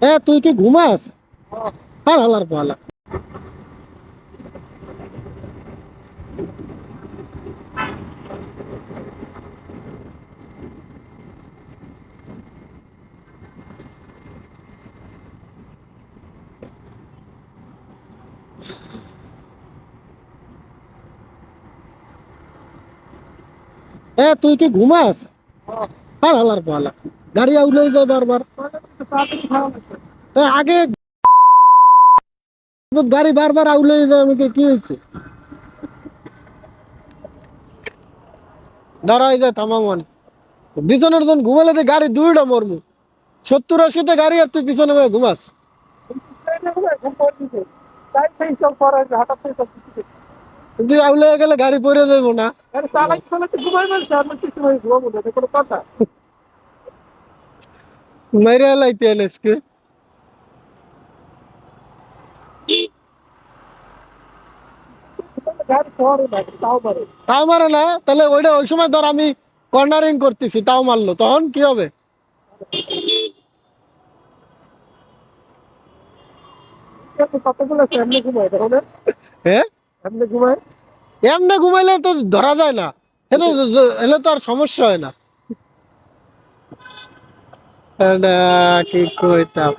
এ, তুই কি ঘুমাস? আর হালার পালা। এ, তুই কি ঘুমাস? আর হালার পালা। গাড়ি আউলেই যায় বারবার। তো আগে গাড়ি বারবার আউলে যায়, আমাকে কি হয়েছে? দাঁড়াই যায় থামামান পিছনের জন ঘুমালে তো গাড়ি দুইটা মরমু। সত্তর আশিতে গাড়ি আর তুই পিছনে ঘুমাস। তুই আউলে গেলে গাড়ি পরে যাব না। মেরে লাইতে এনএসকে তাও মারে না তাহলে ওইটা ওই সময় ধর আমি কর্নারিং করতেছি তাও মারলো তখন কি হবে হ্যাঁ এমনি ঘুমাইলে তো ধরা যায় না এলে তো আর সমস্যা হয় না এটা কি কইতাম?